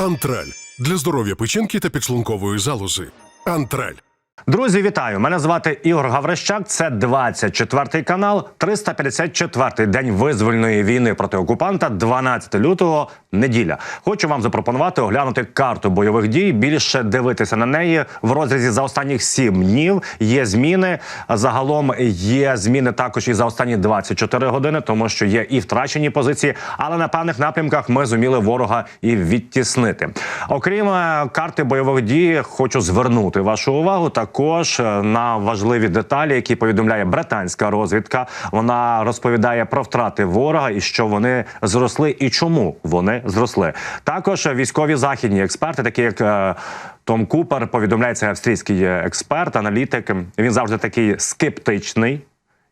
Антраль для здоров'я печінки та підшлункової залози. Антраль. Друзі, вітаю! Мене звати Ігор Гаврищак. Це 24-й канал, 354-й день визвольної війни проти окупанта, 12 лютого, неділя. Хочу вам запропонувати оглянути карту бойових дій. Більше дивитися на неї в розрізі за останніх 7 днів. Є зміни. Загалом є зміни також і за останні 24 години, тому що є і втрачені позиції, але на певних напрямках ми зуміли ворога і відтіснити. Окрім е, карти бойових дій, хочу звернути вашу увагу також е, на важливі деталі, які повідомляє британська розвідка. Вона розповідає про втрати ворога і що вони зросли, і чому вони зросли. Також військові західні експерти, такі як. е, Том Купер повідомляє це австрійський експерт, аналітик. Він завжди такий скептичний.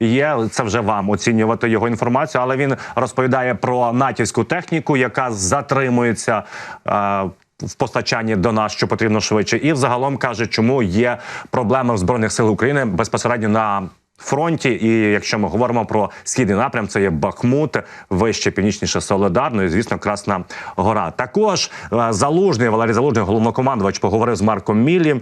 Є це вже вам оцінювати його інформацію, але він розповідає про натівську техніку, яка затримується. Е, в постачанні до нас, що потрібно швидше, і взагалом каже, чому є проблеми в збройних сил України безпосередньо на фронті. І якщо ми говоримо про східний напрям, це є Бахмут, вище північніше Соледар, ну і звісно, Красна Гора. Також е, залужний Валерій Залужний, головнокомандувач, поговорив з Марком Мілі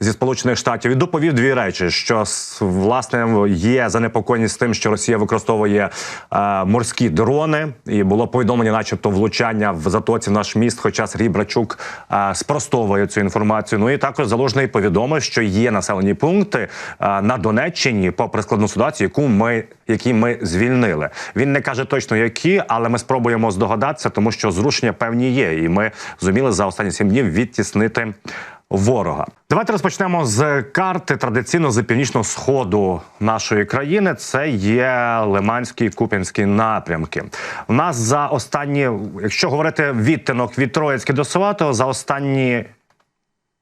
зі сполучених штатів і доповів дві речі: що власне є занепокоєність тим, що Росія використовує е, морські дрони, і було повідомлення, начебто, влучання в затоці в наш міст. Хоча Сергій Брачук е, спростовує цю інформацію. Ну і також залужний повідомив, що є населені пункти е, на Донеччині, попри складну ситуацію, яку ми які ми звільнили. Він не каже точно які, але ми спробуємо здогадатися, тому що зрушення певні є, і ми зуміли за останні сім днів відтіснити ворога. Давайте розпочнемо з карти традиційно з північного сходу нашої країни. Це є Лиманський Куп'янський напрямки. У нас за останні, якщо говорити відтинок від Троїцьки до Сватого, за останні.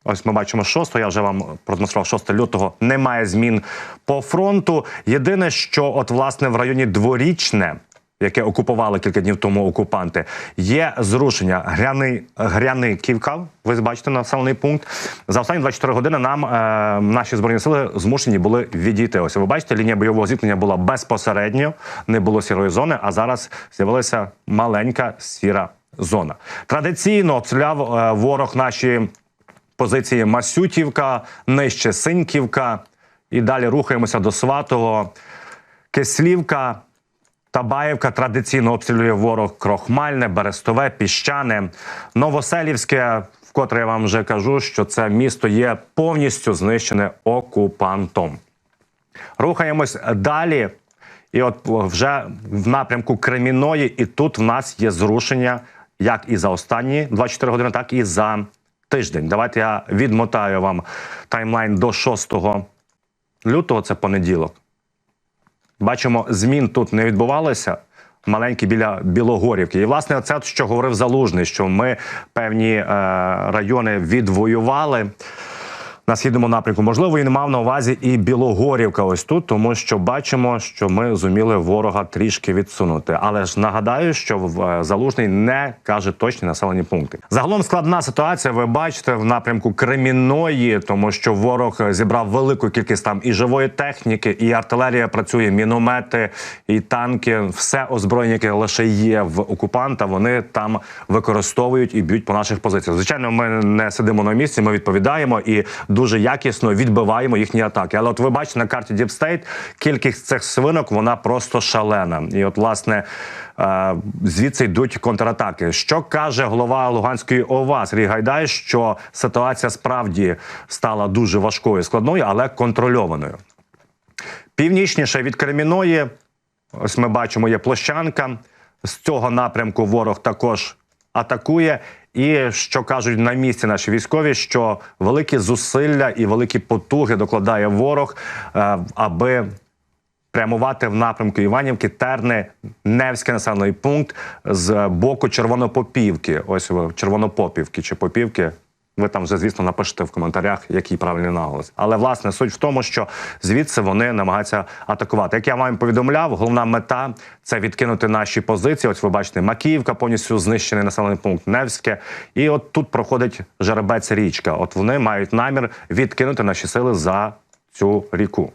Ось ми бачимо 6, я вже вам продемонстрував 6 лютого. Немає змін по фронту. Єдине, що от власне в районі дворічне, яке окупували кілька днів тому окупанти, є зрушення Гряни, Гряниківка. Ви бачите населений пункт. За останні 24 години нам е, наші збройні сили змушені були відійти. Ось ви бачите, лінія бойового зіткнення була безпосередньо, не було сірої зони, а зараз з'явилася маленька сіра зона. Традиційно обстріляв е, ворог наші позиції Масютівка, нижче Синьківка. І далі рухаємося до Сватого, Кислівка, Табаївка традиційно обстрілює ворог Крохмальне, Берестове, Піщане, Новоселівське. Вкотре я вам вже кажу, що це місто є повністю знищене окупантом. Рухаємось далі. І от вже в напрямку Креміної, і тут в нас є зрушення як і за останні 24 години, так і за тиждень. Давайте я відмотаю вам таймлайн до 6 лютого, це понеділок. Бачимо, змін тут не відбувалося. Маленькі біля Білогорівки. І, власне, це, що говорив Залужний, що ми певні е, райони відвоювали на східному напрямку. Можливо, він мав на увазі і Білогорівка ось тут, тому що бачимо, що ми зуміли ворога трішки відсунути. Але ж нагадаю, що е, залужний не каже точні населені пункти. Загалом складна ситуація. Ви бачите в напрямку Кремінної, тому що ворог зібрав велику кількість там і живої техніки, і артилерія працює, міномети, і танки. Все озброєння, яке лише є в окупанта. Вони там використовують і б'ють по наших позиціях. Звичайно, ми не сидимо на місці. Ми відповідаємо і дуже якісно відбиваємо їхні атаки. Але от ви бачите на карті Deep State, кількість цих свинок вона просто шалена. І от власне. е, Звідси йдуть контратаки. Що каже голова Луганської ОВА Сергій Гайдай, що ситуація справді стала дуже важкою, складною, але контрольованою. Північніше від Креміної, ось ми бачимо, є площанка. З цього напрямку ворог також атакує. І що кажуть на місці наші військові, що великі зусилля і великі потуги докладає ворог, е, аби прямувати в напрямку Іванівки, Терни, Невський населений пункт з боку Червонопопівки. Ось Червонопопівки чи Попівки. Ви там вже, звісно, напишете в коментарях, який правильний наголос. Але власне суть в тому, що звідси вони намагаються атакувати. Як я вам повідомляв, головна мета це відкинути наші позиції. Ось ви бачите, Макіївка повністю знищений населений пункт Невське. І от тут проходить жеребець річка. От вони мають намір відкинути наші сили за цю ріку.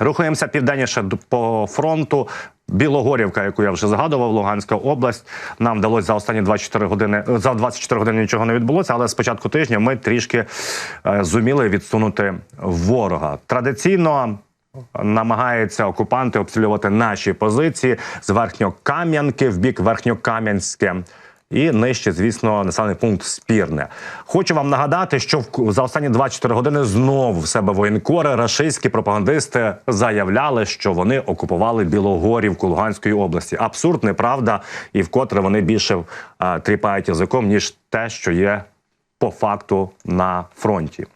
Рухаємося південніше по фронту. Білогорівка, яку я вже згадував, Луганська область. Нам вдалося за останні 24 години за 24 години нічого не відбулося, але з початку тижня ми трішки е, зуміли відсунути ворога. Традиційно намагаються окупанти обстрілювати наші позиції з Верхньокам'янки в бік Верхньокам'янське. І нижче, звісно, населений пункт спірне. Хочу вам нагадати, що за останні 24 години знову в себе воєнкори, рашистські пропагандисти заявляли, що вони окупували Білогорівку Луганської області. Абсурд, неправда, і вкотре вони більше е, тріпають язиком ніж те, що є по факту на фронті.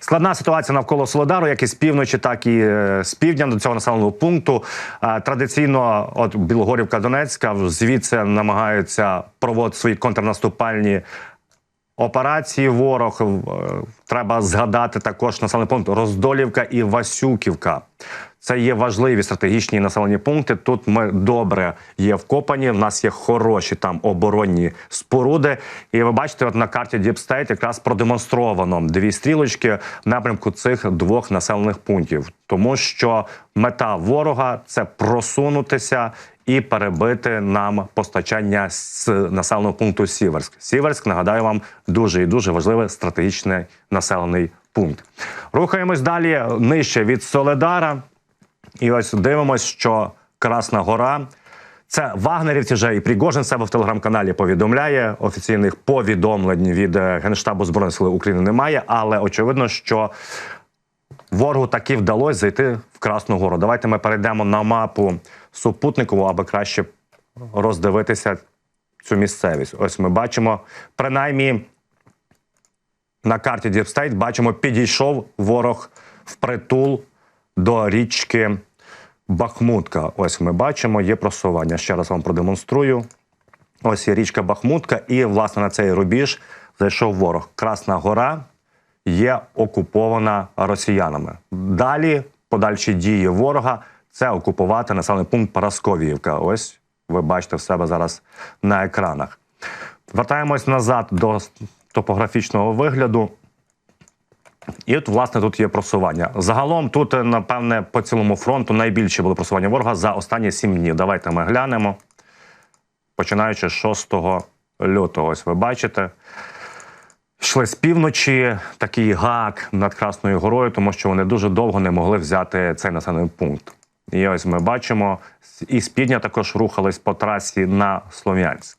Складна ситуація навколо Солодару, як і з півночі, так і е, з півдня до цього населеного пункту. Традиційно, от Білогорівка Донецька, звідси намагаються проводити свої контрнаступальні операції. Ворог Е, треба згадати також населений пункт Роздолівка і Васюківка. Це є важливі стратегічні населені пункти. Тут ми добре є вкопані. В нас є хороші там оборонні споруди. І ви бачите, от на карті State якраз продемонстровано дві стрілочки в напрямку цих двох населених пунктів, тому що мета ворога це просунутися. І перебити нам постачання з населеного пункту Сіверськ. Сіверськ, нагадаю вам, дуже і дуже важливий стратегічний населений пункт. Рухаємось далі нижче від Соледара. І ось дивимось, що Красна Гора. Це вагнерівці вже і Пригожин себе в телеграм-каналі повідомляє. Офіційних повідомлень від е, Генштабу Збройних сил України немає, але очевидно, що ворогу таки вдалося зайти в Красну Гору. Давайте ми перейдемо на мапу супутникову, аби краще роздивитися цю місцевість. Ось ми бачимо, принаймні на карті State бачимо, підійшов ворог в притул до річки Бахмутка. Ось ми бачимо, є просування. Ще раз вам продемонструю. Ось є річка Бахмутка, і власне на цей рубіж зайшов ворог. Красна гора є окупована росіянами. Далі подальші дії ворога це окупувати населений пункт Парасковіївка. Ось ви бачите в себе зараз на екранах. Вертаємось назад до топографічного вигляду. І от, власне, тут є просування. Загалом, тут, е, напевне, по цілому фронту найбільше було просування ворога за останні сім днів. Давайте ми глянемо. Починаючи з 6 лютого, ось ви бачите. Йшли з півночі такий гак над Красною горою, тому що вони дуже довго не могли взяти цей населений пункт. І ось ми бачимо, і з півдня також рухались по трасі на Слов'янськ.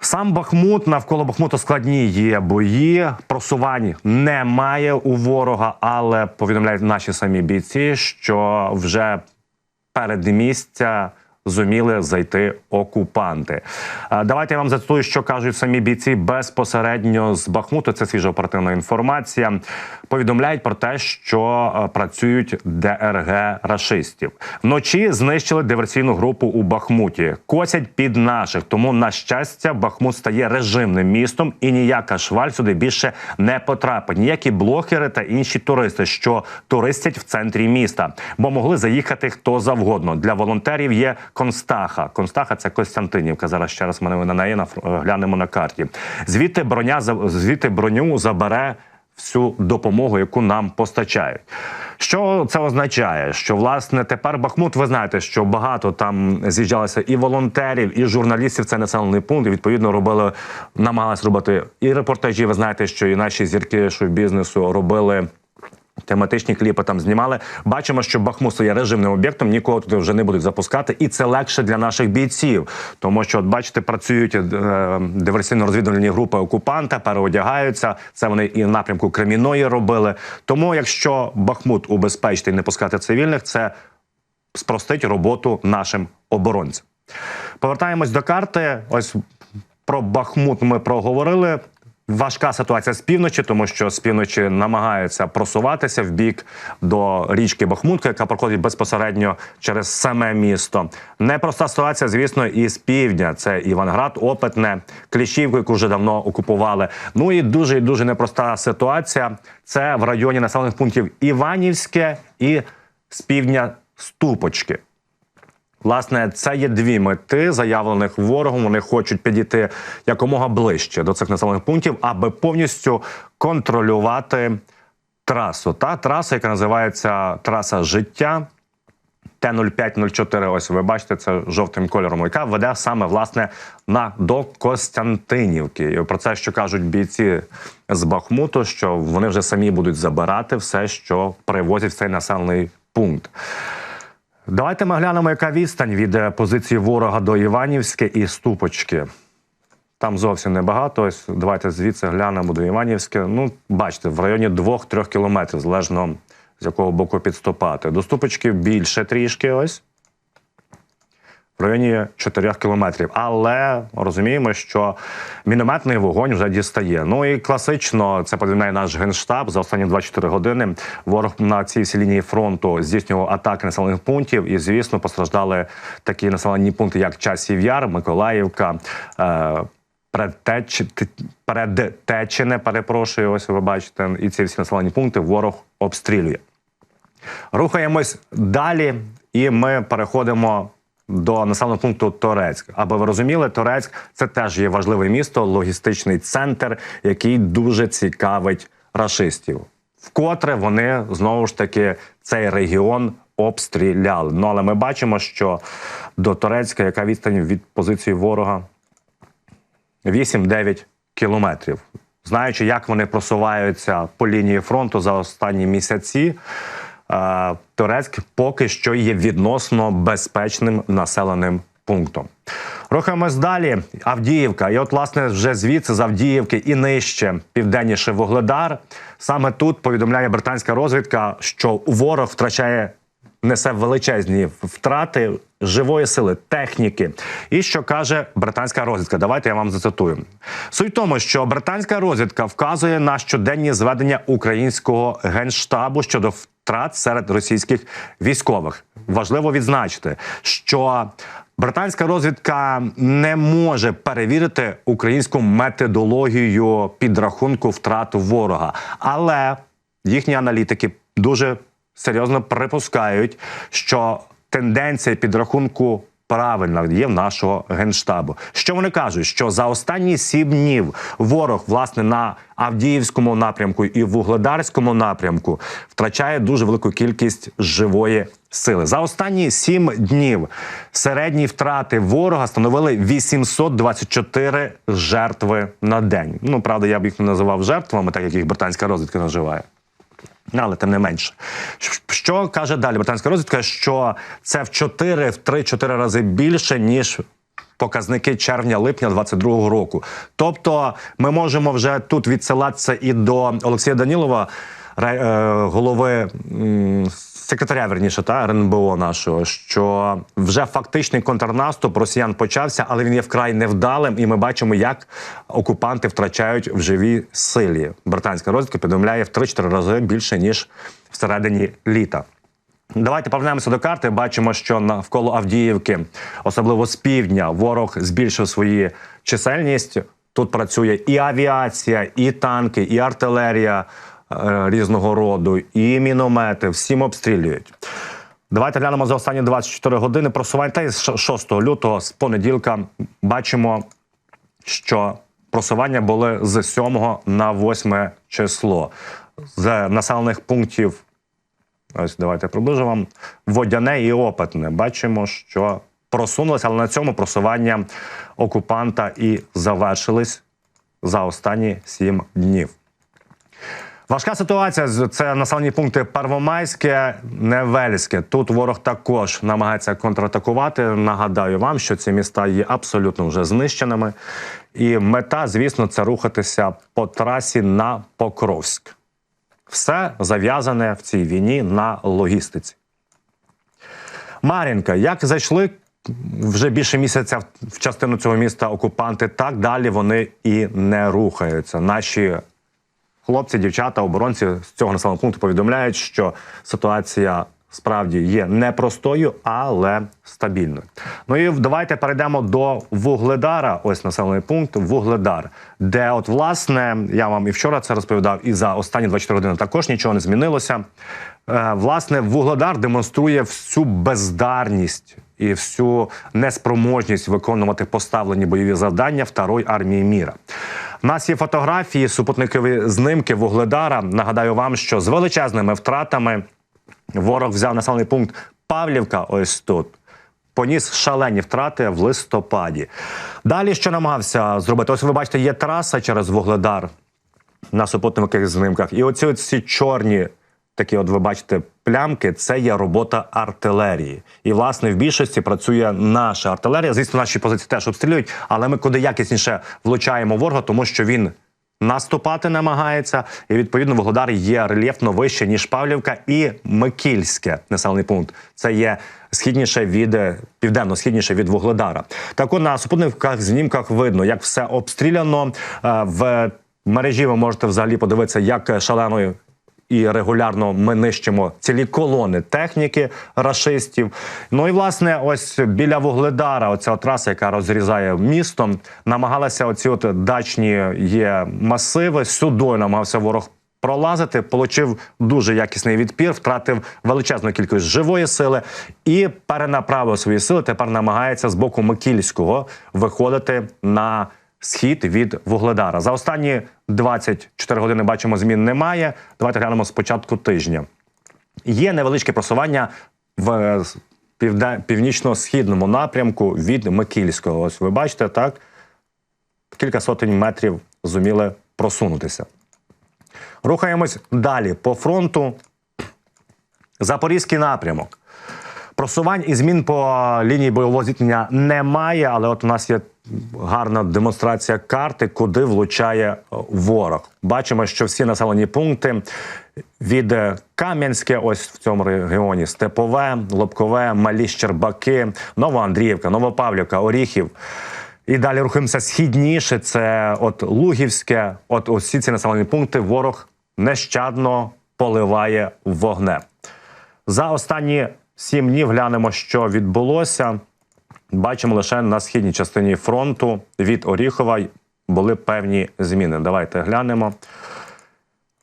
Сам Бахмут навколо Бахмуту складні є бої. Просувань немає у ворога, але повідомляють наші самі бійці, що вже перед місця зуміли зайти окупанти. Давайте я вам зацитую, що кажуть самі бійці безпосередньо з Бахмуту. Це свіжа оперативна інформація. Повідомляють про те, що е, працюють ДРГ рашистів. Вночі знищили диверсійну групу у Бахмуті. Косять під наших. Тому, на щастя, Бахмут стає режимним містом, і ніяка шваль сюди більше не потрапить. Ніякі блогери та інші туристи, що туристять в центрі міста, бо могли заїхати хто завгодно. Для волонтерів є Констаха. Констаха це Костянтинівка. Зараз ще раз ми на неї глянемо на карті. Звідти броня звідти броню забере всю допомогу, яку нам постачають. Що це означає? Що власне тепер Бахмут, ви знаєте, що багато там з'їжджалося і волонтерів, і журналістів. Це населений пункт. І, відповідно, робили, намагалися робити і репортажі. Ви знаєте, що і наші зірки шоу-бізнесу робили. Тематичні кліпи там знімали. Бачимо, що Бахмут є режимним об'єктом, нікого туди вже не будуть запускати, і це легше для наших бійців, тому що, от бачите, працюють е, диверсійно-розвідувальні групи окупанта, переодягаються. Це вони і в напрямку Креміної робили. Тому, якщо Бахмут убезпечити і не пускати цивільних, це спростить роботу нашим оборонцям. Повертаємось до карти. Ось про Бахмут ми проговорили. Важка ситуація з півночі, тому що з півночі намагаються просуватися в бік до річки Бахмутка, яка проходить безпосередньо через саме місто. Непроста ситуація, звісно, і з півдня. Це Іванград, Опитне, Кліщівку, яку вже давно окупували. Ну і дуже і дуже непроста ситуація. Це в районі населених пунктів Іванівське і з півдня Ступочки. Власне, це є дві мети, заявлених ворогом. Вони хочуть підійти якомога ближче до цих населених пунктів, аби повністю контролювати трасу. Та траса, яка називається траса життя. Т-0504, ось ви бачите, це жовтим кольором, яка веде саме власне на до Костянтинівки. І про це, що кажуть бійці з Бахмуту, що вони вже самі будуть забирати все, що привозять в цей населений пункт. Давайте ми глянемо, яка відстань від е, позиції ворога до Іванівське і Ступочки. Там зовсім небагато. Ось давайте звідси глянемо до Іванівське. Ну, бачите, в районі 2-3 кілометрів, залежно з якого боку підступати. До Ступочки більше трішки ось. В районі 4 кілометрів. Але розуміємо, що мінометний вогонь вже дістає. Ну і класично це повідомляє наш генштаб за останні 24 години. Ворог на цій всій лінії фронту здійснював атаки населених пунктів. І, звісно, постраждали такі населені пункти, як Часів Яр, Миколаївка. Е- Предтеч... Предтечене, перепрошую, ось ви бачите, і ці всі населені пункти ворог обстрілює. Рухаємось далі, і ми переходимо до населеного пункту Торецьк. Аби ви розуміли, Торецьк це теж є важливе місто, логістичний центр, який дуже цікавить рашистів. Вкотре вони знову ж таки цей регіон обстріляли. Ну але ми бачимо, що до Торецька, яка відстань від позиції ворога 8-9 кілометрів. Знаючи, як вони просуваються по лінії фронту за останні місяці, Турецьк поки що є відносно безпечним населеним пунктом. Рухаємось далі. Авдіївка. І от, власне, вже звідси з Авдіївки і нижче південніше Вугледар. Саме тут повідомляє британська розвідка, що ворог втрачає несе величезні втрати живої сили, техніки. І що каже британська розвідка? Давайте я вам зацитую. Суть в тому, що британська розвідка вказує на щоденні зведення українського генштабу щодо втрат серед російських військових. Важливо відзначити, що британська розвідка не може перевірити українську методологію підрахунку втрат ворога, але їхні аналітики дуже серйозно припускають, що тенденція підрахунку правильна є в нашого генштабу. Що вони кажуть? Що за останні сім днів ворог, власне, на Авдіївському напрямку і Вугледарському напрямку втрачає дуже велику кількість живої сили. За останні сім днів середні втрати ворога становили 824 жертви на день. Ну правда, я б їх не називав жертвами, так як їх британська розвідка називає. Але тим не менше, що каже далі британська розвідка, що це в 4 в 3-4 рази більше ніж показники червня-липня 22-го року. Тобто, ми можемо вже тут відсилатися і до Олексія Данілова, голови секретаря верніше та РНБО нашого, що вже фактичний контрнаступ росіян почався, але він є вкрай невдалим, і ми бачимо, як окупанти втрачають в живій силі. Британська розвідка повідомляє в 3-4 рази більше ніж всередині літа. Давайте повернемося до карти. Бачимо, що навколо Авдіївки, особливо з півдня, ворог збільшив свої чисельність. Тут працює і авіація, і танки, і артилерія різного роду, і міномети. Всім обстрілюють. Давайте глянемо за останні 24 години просування. Та з 6 лютого, з понеділка, бачимо, що просування були з 7 на 8 число з населених пунктів. Ось давайте приближу вам водяне і опитне. Бачимо, що просунулися, але на цьому просування окупанта і завершились за останні сім днів. Важка ситуація це населені пункти Первомайське, Невельське. Тут ворог також намагається контратакувати. Нагадаю вам, що ці міста є абсолютно вже знищеними, і мета, звісно, це рухатися по трасі на Покровськ. Все зав'язане в цій війні на логістиці. Мар'їнка, як зайшли вже більше місяця в частину цього міста окупанти, так далі вони і не рухаються. Наші хлопці, дівчата, оборонці з цього населеного пункту повідомляють, що ситуація справді є непростою, але стабільною. Ну і давайте перейдемо до Вугледара. Ось населений пункт Вугледар, де, от, власне, я вам і вчора це розповідав, і за останні 24 години також нічого не змінилося. Е, власне, Вугледар демонструє всю бездарність. І всю неспроможність виконувати поставлені бойові завдання Второї армії міра. У нас є фотографії, супутникові знимки Вугледара. Нагадаю вам, що з величезними втратами ворог взяв населений пункт Павлівка, ось тут. Поніс шалені втрати в листопаді. Далі що намагався зробити? Ось ви бачите, є траса через Вугледар на супутникових знимках. І оці ці чорні, такі, от ви бачите, плямки, це є робота артилерії. І, власне, в більшості працює наша артилерія. Звісно, наші позиції теж обстрілюють, але ми куди якісніше влучаємо ворога, тому що він. Наступати намагається, і відповідно Вугледар є рельєфно вище ніж Павлівка і Микільське населений пункт. Це є східніше від е, південно-східніше від Вугледара. Так от на супутниках знімках видно, як все обстріляно Е, в мережі. Ви можете взагалі подивитися, як шаленою і регулярно ми нищимо цілі колони техніки рашистів. Ну і власне, ось біля Вугледара, оця траса, яка розрізає місто, намагалася оці от дачні є масиви. Сюдою намагався ворог. Пролазити, получив дуже якісний відпір, втратив величезну кількість живої сили і перенаправив свої сили. Тепер намагається з боку Микільського виходити на схід від Вугледара. За останні 24 години бачимо, змін немає. Давайте глянемо з початку тижня. Є невеличке просування в е, північно-східному напрямку від Микільського. Ось ви бачите, так кілька сотень метрів зуміли просунутися. Рухаємось далі по фронту. Запорізький напрямок. Просувань і змін по лінії бойового зіткнення немає, але от у нас є гарна демонстрація карти, куди влучає е, ворог. Бачимо, що всі населені пункти від е, Кам'янське, ось в цьому регіоні Степове, Лобкове, Малі Щербаки, Новоандріївка, Новопавлівка, Оріхів. І далі рухаємося східніше. Це от Лугівське, от усі ці населені пункти ворог нещадно поливає вогнем. За останні сім днів глянемо, що відбулося. Бачимо лише на східній частині фронту від Оріхова були певні зміни. Давайте глянемо.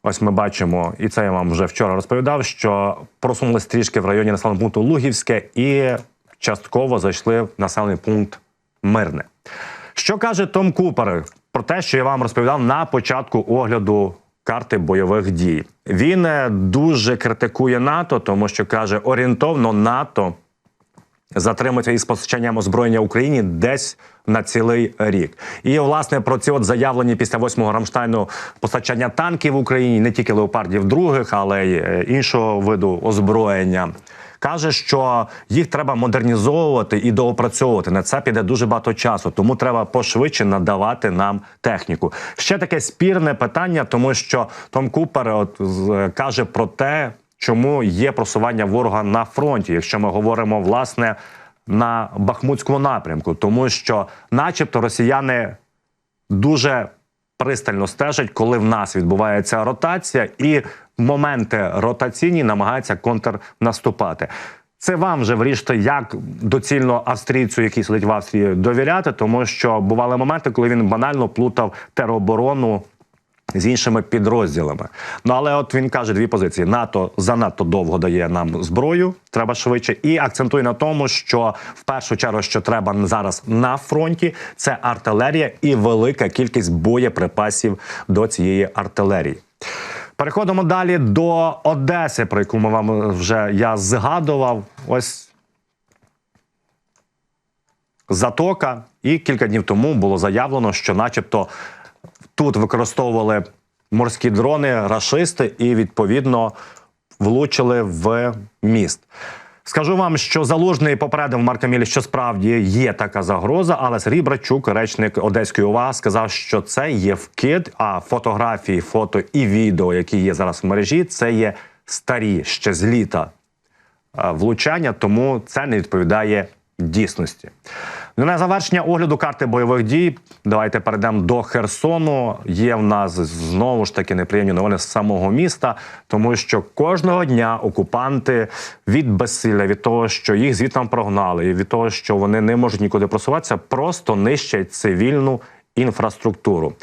Ось ми бачимо, і це я вам вже вчора розповідав, що просунулись трішки в районі населеного пункту Лугівське і частково зайшли в населений пункт Мирне. Що каже Том Купер про те, що я вам розповідав на початку огляду карти бойових дій? Він е, дуже критикує НАТО, тому що каже, орієнтовно НАТО затримується із постачанням озброєння Україні десь на цілий рік. І власне про ці от заявлені після 8-го Рамштайну постачання танків в Україні, не тільки леопардів других, але й е, іншого виду озброєння. Каже, що їх треба модернізовувати і доопрацьовувати. На це піде дуже багато часу, тому треба пошвидше надавати нам техніку. Ще таке спірне питання, тому що Том Купер от з- каже про те, чому є просування ворога на фронті, якщо ми говоримо власне на Бахмутському напрямку, тому що, начебто, росіяни дуже пристально стежать, коли в нас відбувається ротація, і моменти ротаційні намагаються контрнаступати. Це вам вже вирішити, як доцільно австрійцю, який сидить в Австрії, довіряти, тому що бували моменти, коли він банально плутав тероборону з іншими підрозділами. Ну але от він каже дві позиції: НАТО занадто довго дає нам зброю, треба швидше, і акцентує на тому, що в першу чергу, що треба зараз на фронті, це артилерія і велика кількість боєприпасів до цієї артилерії. Переходимо далі до Одеси, про яку ми вам вже я згадував. Ось затока, і кілька днів тому було заявлено, що, начебто, тут використовували морські дрони, рашисти, і відповідно влучили в міст. Скажу вам, що залужний попередив Марка Мілі, що справді є така загроза, але Сергій Брачук, речник Одеської ОВА, сказав, що це є вкид. А фотографії, фото і відео, які є зараз в мережі, це є старі ще з літа е, влучання, тому це не відповідає дійсності. Ну, на завершення огляду карти бойових дій. Давайте перейдемо до Херсону. Є в нас знову ж таки неприємні новини з самого міста, тому що кожного дня окупанти від безсилля, від того, що їх звідти прогнали, і від того, що вони не можуть нікуди просуватися, просто нищать цивільну інфраструктуру.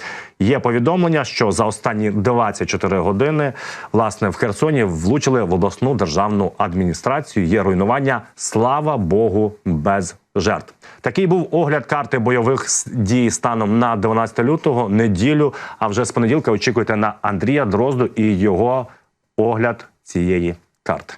Є повідомлення, що за останні 24 години власне в Херсоні влучили в обласну державну адміністрацію. Є руйнування. Слава Богу, без жертв. Такий був огляд карти бойових дій станом на 12 лютого, неділю. А вже з понеділка очікуйте на Андрія Дрозду і його огляд цієї карти.